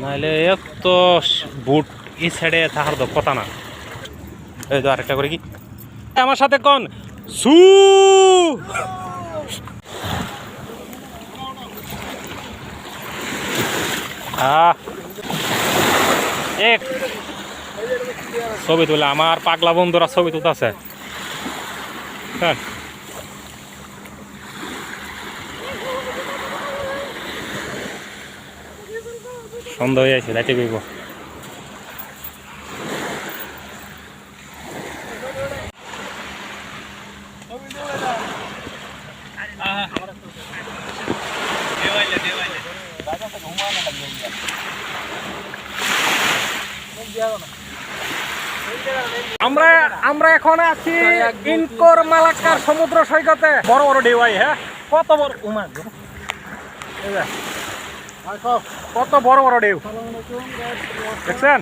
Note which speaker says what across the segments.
Speaker 1: নাহলে এত বুট এই সাইডে থাকার তো কথা না। এই তো আরেকটা করে কি? আমার সাথে কোন? সু! এক! ছবি তুলে, আমার পাগলা বন্ধুরা ছবি তুলতেছে। হ্যাঁ। সন্ধ্যা হয়ে আছে যাইতে কইব আমরা আমরা এখন আছি ইনকোর মালাক্কার সমুদ্র সৈকতে। বড় বড় ঢেউ হ্যাঁ? কত বড় উমা কত বড় বড় ঢেউ দেখছেন?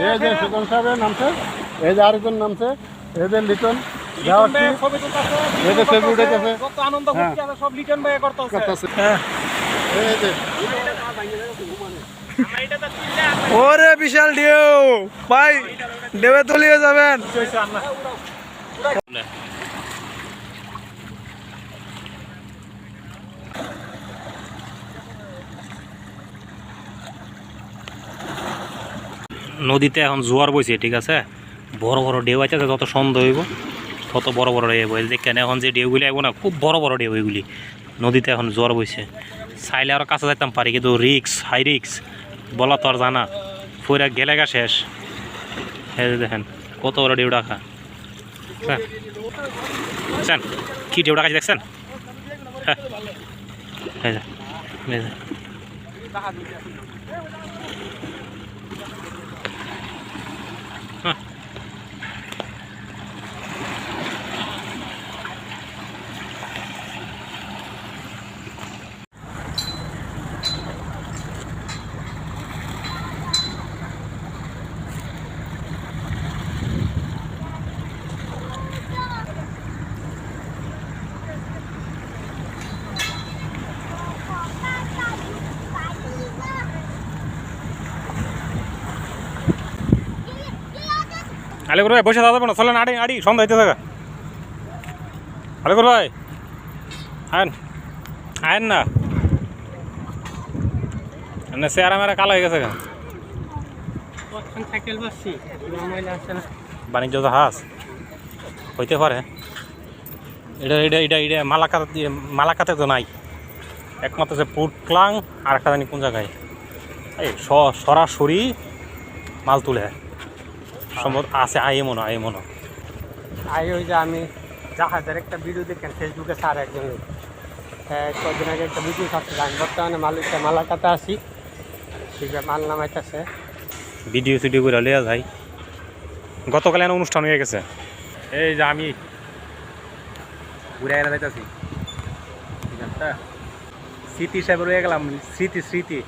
Speaker 2: এই যে নামছে এই যে আরেকজন নামছে এই যে লিটন যাওয়াচ্ছি এই যে ফেসবুক উঠেছে হ্যাঁ। করতেছে। এই যে।
Speaker 3: ওরে বিশাল ঢেউ। ভাই ঢেউয়ে তলিয়ে যাবেন।
Speaker 1: নদীতে এখন জোয়ার বইছে, ঠিক আছে? বড় বড় ঢেউ আছে যত সন্দেহ হইব, তত বড় বড় ঢেউ বইছে দেখেন, এখন যে ঢেউগুলি আইব না, খুব বড় বড় ঢেউ এগুলি। নদীতে এখন জোয়ার বইছে। চাইলে আরও কাছে যাইতাম পারি, কিন্তু রিক্স হাই রিক্স বলা তো আর জানা। ফুরা গেলে গা শেষ। হ্যাঁ দেখেন, কত বড় ঢেউ ডাকা হ্যাঁ। কি ঢেউ ডাকা দেখছেন? হ্যাঁ। এই এই ভাই বসে থাকবে না চলেন আড়ি আড়ি সন্ধ্যা হইতে থাকা আলিগুর ভাই আয়েন আয়েন না। না চেহারা মেরা কালো হয়ে গেছে বাণিজ্য জাহাজ হইতে পারে। এটা এটা এটা এটা মালাকাত মালাকাতে তো নাই। একমাত্র যে পুটক্লাং আর একটা জানি কোন জায়গায়। এই সরাসরি মাল তুলে। সম্ভব আছে আই মনো আই মনো
Speaker 2: আই ওই যে আমি জাহাজের একটা ভিডিও দেখেন ফেসবুকে স্যার একজন হ্যাঁ কদিন আগে একটা ভিডিও ছাড়ছিল আমি বর্তমানে মালিকটা মালাকাতে আছি। ঠিক আছে মাল নামাইতেছে।
Speaker 1: ভিডিও সিডিও করে লিয়া যাই। গতকাল এনে অনুষ্ঠান হয়ে গেছে। এই যে আমি ঘুরে এনে যাইতেছি। ঠিক আছে স্মৃতি হিসাবে রয়ে গেলাম স্মৃতি স্মৃতি।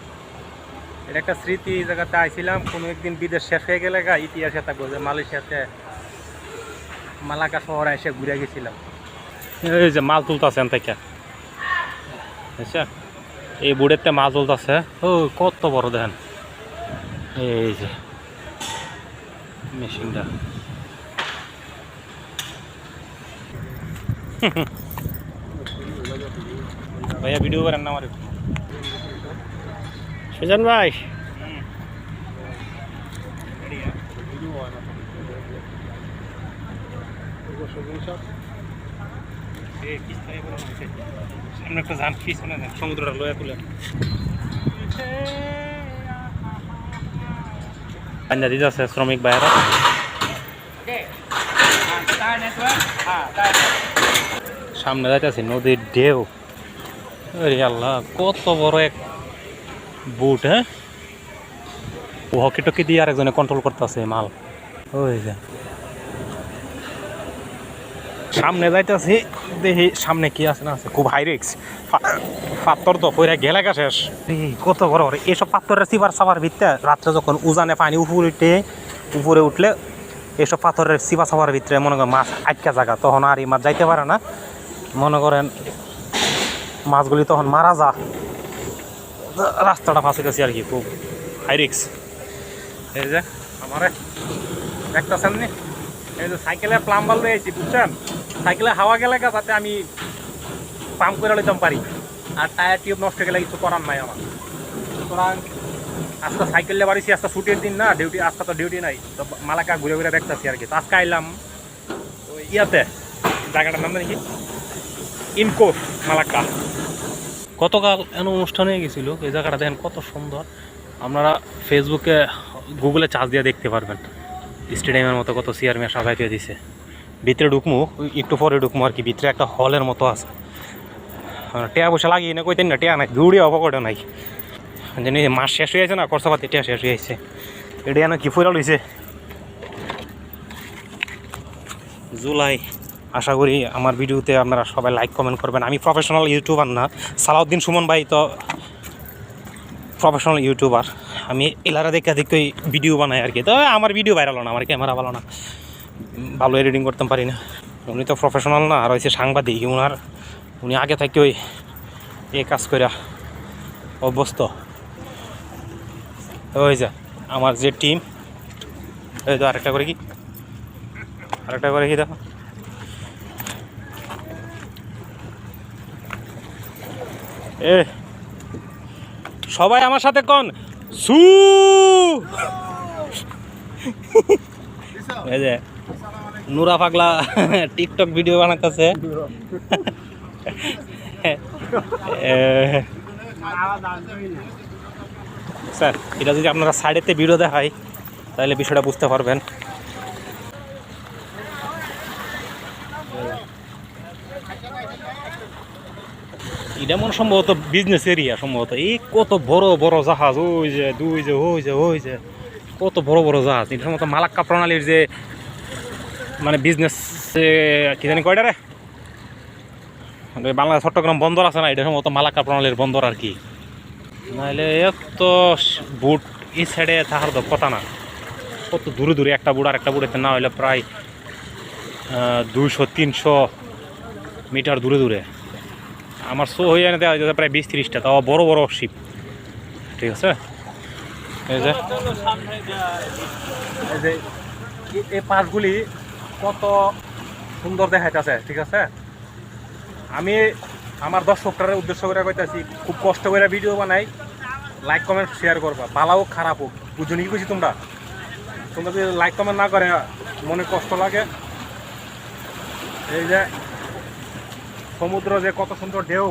Speaker 1: এটা একটা স্মৃতি জায়গাতে আইছিলাম, কোনো একদিন বিদেশ শেষ হয়ে গেলে গা, ইতিহাসে থাকব যে মালয়েশিয়াতে মালাকা শহরে এসে ঘুরে গেছিলাম। এই যে মাল তুলতেছে থেকে। আচ্ছা এই বুড়েতে মাল তুলতেছে। ও, কত বড় দেখেন। এই যে মেশিনটা। ভাইয়া ভিডিও করেন না আমার।
Speaker 2: সুজন ভাই।
Speaker 1: সামনে একটা যান পিছনে সমুদ্রটা লয়া তুলে। পাঞ্জাবি আছে শ্রমিক বাইরে সামনে যাইতেছি নদীর ঢেউ। আল্লাহ কত বড় এক বুট হ্যাঁ? ও হকি টকি দিয়ে আরেকজনে কন্ট্রোল করতেছে, মাল। ওই যে। সামনে যাইতেছি, দেখি সামনে কি আছে না আছে। খুব হাই রিক্স পাথর তো পরে গেলে গা শেষ। কত বড় বড়। এইসব পাথরের সিবার সাবার ভিতরে রাত্রে যখন উজানে পানি উপরে উঠে, উপরে উঠলে এইসব পাথরের সিবা সাবার ভিতরে মনে করেন মাছ আটকা জায়গা তখন আর এই মাছ যাইতে পারে না। মনে করেন মাছগুলি তখন মারা যা রাস্তাটা ফাঁসে গেছে আর কি, খুব হাই রিক্স এই যে, আমারে একটা সামনে এই যে সাইকেলে প্লাম্বার রয়েছি বুঝছেন? সাইকেলে হাওয়া গেলে যাতে আমি পাম্প করে লইতাম পারি। আর টায়ার টিউব নষ্ট গেলে কিছু করার নাই আমার। সুতরাং, আজকে সাইকেলে বাড়িছি, আজকে ছুটির দিন না ডিউটি আজকে তো ডিউটি নাই। তো মালাকা ঘুরে ঘুরে দেখতেছি আর কি। তো আজকে আইলাম ইয়াতে। জায়গাটার নাম জানি কি? ইনকো মালাক্কা গতকাল এন অনুষ্ঠানে গেছিল, এই জায়গাটা দেখেন কত সুন্দর। আপনারা ফেসবুকে গুগলে চার্জ দিয়ে দেখতে পারবেন। স্টেডিয়ামের মতো কত চেয়ার মেয়ে সাজাই দিয়ে দিছে। ভিতরে ঢুকমু, একটু পরে ঢুকমু আর কি, ভিতরে একটা হলের মতো আছে। টিয়া পয়সা লাগিয়ে না কইতেন না, টিয়া নাই দৌড়ি অপকটে নাই। জানি মাস শেষ হয়ে আছে না, খরচাপাতি টিয়া শেষ হয়ে আছে এটা কি ফুরা লইছে জুলাই। আশা করি আমার ভিডিওতে আপনারা সবাই লাইক কমেন্ট করবেন। আমি প্রফেশনাল ইউটিউবার না। সালাউদ্দিন সুমন ভাই তো প্রফেশনাল ইউটিউবার আমি এলারা দেখে দেখে ভিডিও বানাই আর কি। তো আমার ভিডিও ভাইরাল না, আমার ক্যামেরা ভালো না। ভালো এডিটিং করতে পারি না। উনি তো প্রফেশনাল না, আর হয়েছে সাংবাদিক, উনার উনি আগে থেকে ওই এ কাজ করে অভ্যস্ত। ওই যে, আমার যে টিম এই তো আরেকটা করে কি? আরেকটা করে কি দেখো? এ, সবাই আমার সাথে কন। সু। যে, নুরা পাগলা টিকটক ভিডিও বানাতেছে স্যার, এটা যদি আপনারা সাইডেতে ভিডিও দেখাই, তাহলে বিষয়টা বুঝতে পারবেন। এটা মনে সম্ভবত বিজনেস এরিয়া সম্ভবত। এই কত বড় বড় জাহাজ, ওই যে, দুই যে, ওই যে ওই যে, কত বড় বড় জাহাজ। এটা সম্ভবত মালাক্কা প্রণালীর যে মানে বিজনেস কি জানি কয়টা রে? মানে বাংলাদেশ চট্টগ্রাম বন্দর আছে না, এটা সম্ভবত মালাক্কা প্রণালীর বন্দর আর কি। নাহলে এত বুট, এই সাইডে থাকার তো কথা না। কত দূরে দূরে একটা বুট আর একটা বুড়েতে না হইলে প্রায় দুইশো, তিনশো মিটার দূরে দূরে। আমার শো হয়ে এনে দেওয়া যেতে প্রায় বিশ তিরিশটা তাও বড় বড় শিপ ঠিক আছে? এই যে। এই পাশগুলি কত সুন্দর দেখাইতেছে, ঠিক আছে? আমি আমার দর্শকটার উদ্দেশ্য করে কইতাছি, খুব কষ্ট করে ভিডিও বানাই লাইক কমেন্ট শেয়ার করবা। ভালো হোক, খারাপ হোক বুঝুনি কি তোমরা? তোমরা যদি লাইক কমেন্ট না করে, মনে কষ্ট লাগে। এই যে সমুদ্র যে কত সুন্দর ঢেউ।